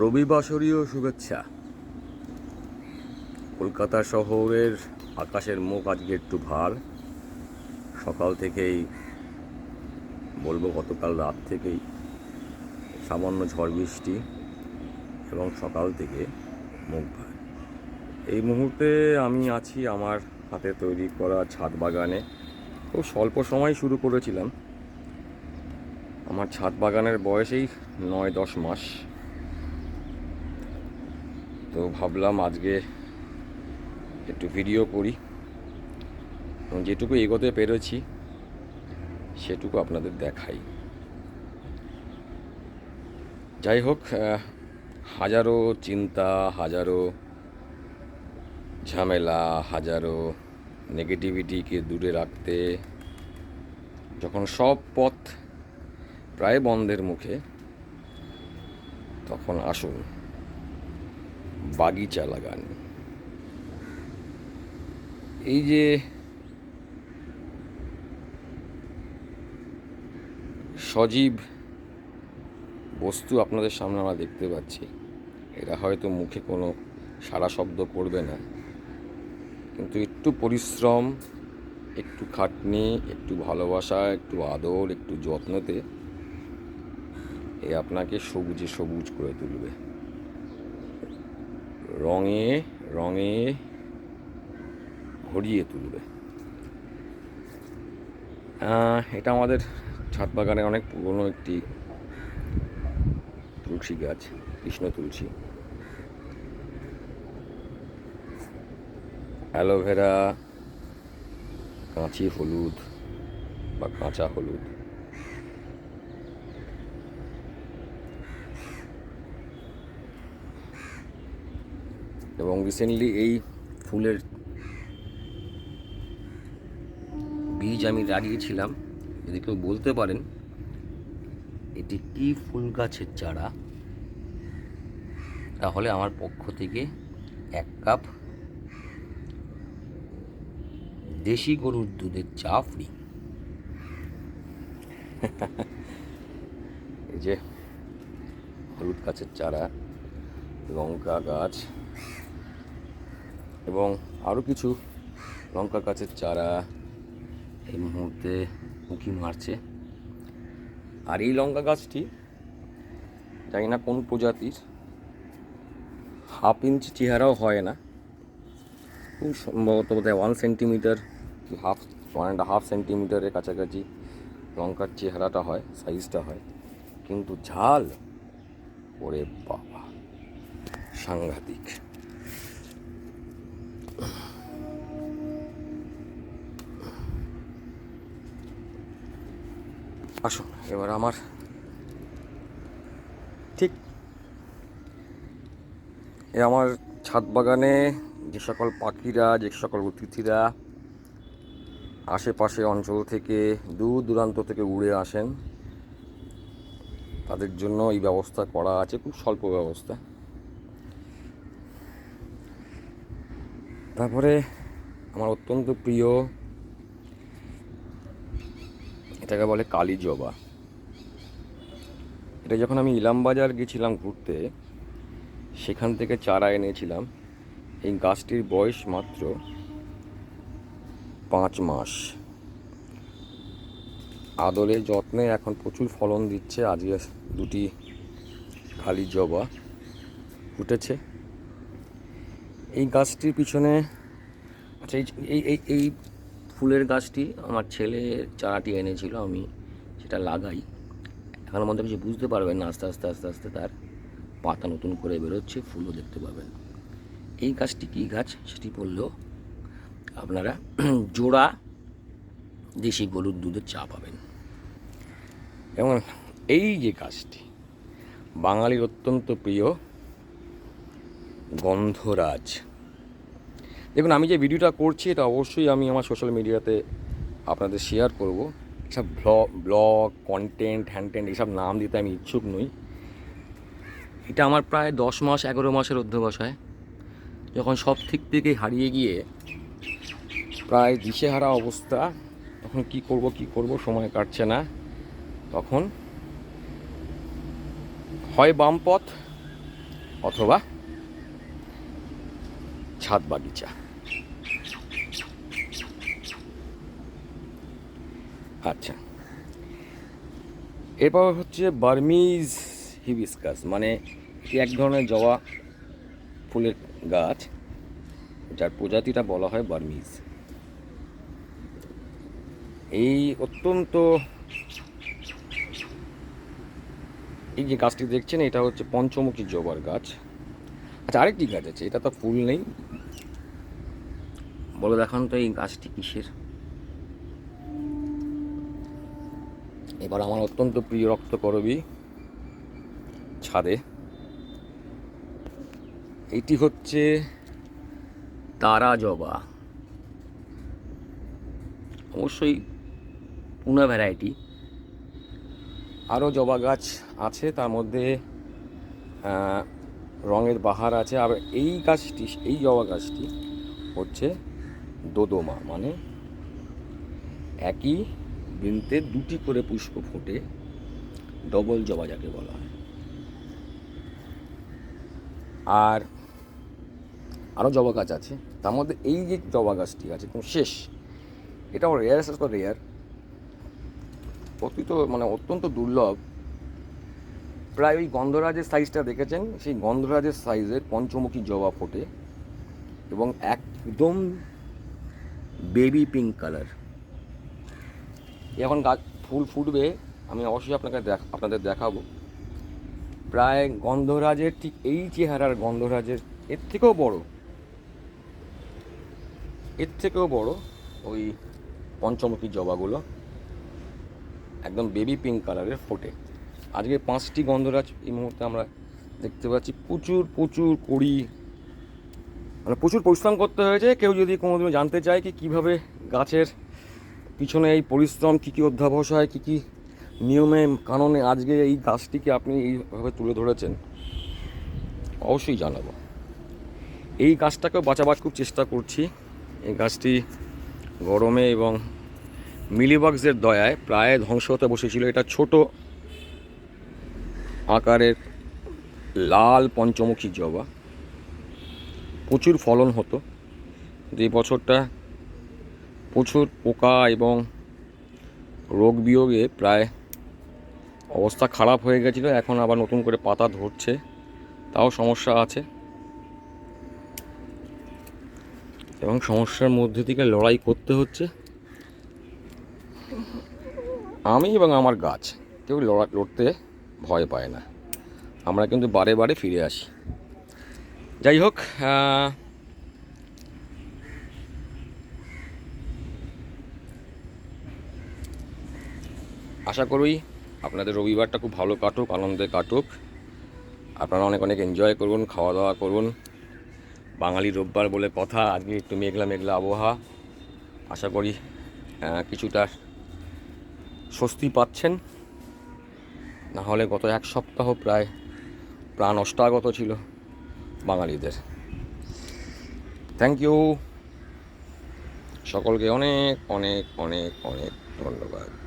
রবিবাসরীয় শুভেচ্ছা। কলকাতা শহরের আকাশের মুখ আজকে একটু ভার সকাল থেকেই বলব গতকাল রাত থেকেই সামান্য ঝড় বৃষ্টি এবং সকাল থেকে মুখ ভার এই মুহূর্তে আমি আছি আমার হাতে তৈরি করা ছাদ বাগানে। খুব স্বল্প সময় শুরু করেছিলাম। আমার ছাদ বাগানের বয়সেই নয় দশ মাস। তো ভাবলাম আজকে একটু ভিডিও করি। এবং যেটুকু এগোতে পেরেছি, সেটুকু আপনাদের দেখাই। যাই হোক হাজারো চিন্তা, হাজারো ঝামেলা, হাজারো নেগেটিভিটিকে দূরে রাখতে, যখন সব পথ প্রায় বন্ধের মুখে, তখন আসুন। বাগিচা লাগান। এই যে সজীব বস্তু আপনাদের সামনে আমরা দেখতে পাচ্ছি, এরা হয়তো মুখে কোনো সারা শব্দ করবে না। কিন্তু একটু পরিশ্রম, একটু খাটনি, একটু ভালোবাসা, একটু আদর, একটু যত্নতে এ আপনাকে সবুজে সবুজ করে তুলবে। রঙে রঙে ভরিয়ে তুলবে। এটা আমাদের ছাদ বাগানে অনেক পুরনো একটি তুলসী গাছ, কৃষ্ণ তুলসী। অ্যালোভেরা, কাঁচি হলুদ বা কাঁচা হলুদ। এবং রিসেন্টলি এই ফুলের বীজ আমি লাগিয়েছিলাম। যদি কেউ বলতে পারেন, এটি কি ফুল গাছের চারা? তাহলে আমার পক্ষ থেকে এক কাপ দেশি গরুর দুধের চা ফ্রি এই যে হলুদ গাছের চারা, লঙ্কা গাছ এবং আরও কিছু লঙ্কা গাছের চারা এই মুহূর্তে উঁকি মারছে। আর এই লঙ্কা গাছটি, জানি না কোন প্রজাতির, হাফ ইঞ্চ চেহারাও হয় না। খুব সম্ভবত বোধহয় ওয়ান সেন্টিমিটার কি হাফ ওয়ান অ্যান্ড হাফ সেন্টিমিটারের কাছাকাছি লঙ্কার চেহারাটা হয় সাইজটা হয়। কিন্তু ঝাল, ওরে বাবা, সাংঘাতিক। আসুন এবার আমার ঠিক এ আমার ছাদ বাগানে যে সকল পাখিরা, যে সকল অতিথিরা আশেপাশে অঞ্চল থেকে দূর দূরান্ত থেকে উড়ে আসেন, তাদের জন্য এই ব্যবস্থা করা আছে, খুব স্বল্প ব্যবস্থা। তারপরে আমার অত্যন্ত প্রিয় এটাকে বলে কালী জবা। এটা যখন আমি ইলামবাজার গেছিলাম ঘুরতে, সেখান থেকে চারা এনেছিলাম। এই গাছটির বয়স মাত্র পাঁচ মাস। আদলে যত্নে এখন প্রচুর ফলন দিচ্ছে, আজকে দুটি খালি জবা ফুটেছে। এই গাছটির পিছনে আচ্ছা এই এই এই ফুলের গাছটি আমার ছেলে চারাটি এনেছিল আমি সেটা লাগাই। এখন মধ্যে কিছু বুঝতে পারবেন না, আস্তে আস্তে আস্তে আস্তে তার পাতা নতুন করে বেরোচ্ছে, ফুলও দেখতে পাবেন। এই গাছটি কী গাছ? সেটি বললেও আপনারা জোড়া দেশি গরুর দুধের চা পাবেন। এবং এই যে গাছটি, বাঙালির অত্যন্ত প্রিয় গন্ধরাজ। দেখুন, আমি যে ভিডিওটা করছি, এটা অবশ্যই আমি আমার সোশ্যাল মিডিয়াতে আপনাদের শেয়ার করব। এসব ব্লগ কন্টেন্ট হ্যান্টেন্ট এসব নাম দিতে আমি ইচ্ছুক নই। এটা আমার প্রায় দশ মাস, এগারো মাসের অধ্যবসায়। যখন সব দিক থেকে হারিয়ে গিয়ে প্রায় দিশেহারা অবস্থা, তখন কি করব কি করব, সময় কাটছে না। তখন হয় বাম পথ অথবা ছাদ বাগিচা। আচ্ছা। এরপর হচ্ছে বার্মিজ হিবিস্কাস মানে এক ধরনের জবা ফুলের গাছ, যার প্রজাতিটা বলা হয় বার্মিজ। এই অত্যন্ত এই যে গাছটি দেখছেন, এটা হচ্ছে পঞ্চমুখী জবার গাছ। আচ্ছা আরেকটি গাছ আছে, এটা তো ফুল নেই বলে দেখান তো এই গাছটি কিসের? এবার আমার অত্যন্ত প্রিয় রক্তকরবী ছাদে। এইটি হচ্ছে তারা জবা। অবশ্যই পুনা ভ্যারাইটি আরও জবা গাছ আছে, তার মধ্যে রঙের বাহার আছে। আর এই গাছটি, এই জবা গাছটি হচ্ছে দোদমা মানে একই বৃন্তে দুটি করে পুষ্প ফোটে, ডবল জবা যাকে বলা হয়। আর আরও জবা গাছ আছে, তার মধ্যে এই যে জবা গাছটি আছে, একদম শেষ এটাও রেয়ার তো রেয়ার অতীত মানে অত্যন্ত দুর্লভ। প্রায় ওই গন্ধরাজের সাইজটা দেখেছেন? সেই গন্ধরাজের সাইজের পঞ্চমুখী জবা ফোটে এবং একদম বেবি পিঙ্ক কালার। এখন গাছ ফুল ফুটবে, আমি অবশ্যই আপনাকে দেখ আপনাদের দেখাবো। প্রায় গন্ধরাজের ঠিক এই চেহারার গন্ধরাজের, এর থেকেও বড়। এর থেকেও বড় ওই পঞ্চমুখী জবাগুলো। একদম বেবি পিঙ্ক কালারের ফোটে। আজকে পাঁচটি গন্ধরাজ এই মুহূর্তে আমরা দেখতে পাচ্ছি। প্রচুর প্রচুর কড়ি মানে প্রচুর পরিশ্রম করতে হয়েছে। কেউ যদি কোনোদিনও জানতে চায় কি কীভাবে গাছের পিছনে এই পরিশ্রম, কী কী অধ্যাবসায়, কী কী নিয়মে কারণে আজকে এই গাছটিকে আপনি এইভাবে তুলে ধরেছেন, অবশ্যই জানাব। এই গাছটাকেও বাঁচাবার খুব চেষ্টা করছি। এই গাছটি গরমে এবং মিলিবাগসের দয়ায় প্রায় ধ্বংস হতে বসেছিল। এটা ছোট আকারের লাল পঞ্চমুখী জবা। প্রচুর ফলন হতো। যে বছরটা প্রচুর পোকা এবং রোগ বিয়োগে প্রায় অবস্থা খারাপ হয়ে গেছিল, এখন আবার নতুন করে পাতা ধরছে, তাও সমস্যা আছে। এবং সমস্যার মধ্যে থেকে লড়াই করতে হচ্ছে। আমি এবং আমার গাছ, কেউ লড়া, লড়তে ভয় পায় না। আমরা কিন্তু বারে বারে ফিরে আসি। যাই হোক আশা করি আপনাদের রবিবারটা খুব ভালো কাটুক, আনন্দে কাটুক। আপনারা অনেক অনেক এনজয় করুন খাওয়া দাওয়া করুন। বাঙালি রোববার বলে কথা, আজকে একটু মেঘলা মেঘলা আবহাওয়া। আশা করি কিছুটা স্বস্তি পাচ্ছেন। না হলে গত এক সপ্তাহ প্রায় প্রাণ অষ্টাগত ছিল। বাঙালিদের। থ্যাংক ইউ সকলকে অনেক অনেক অনেক অনেক ধন্যবাদ।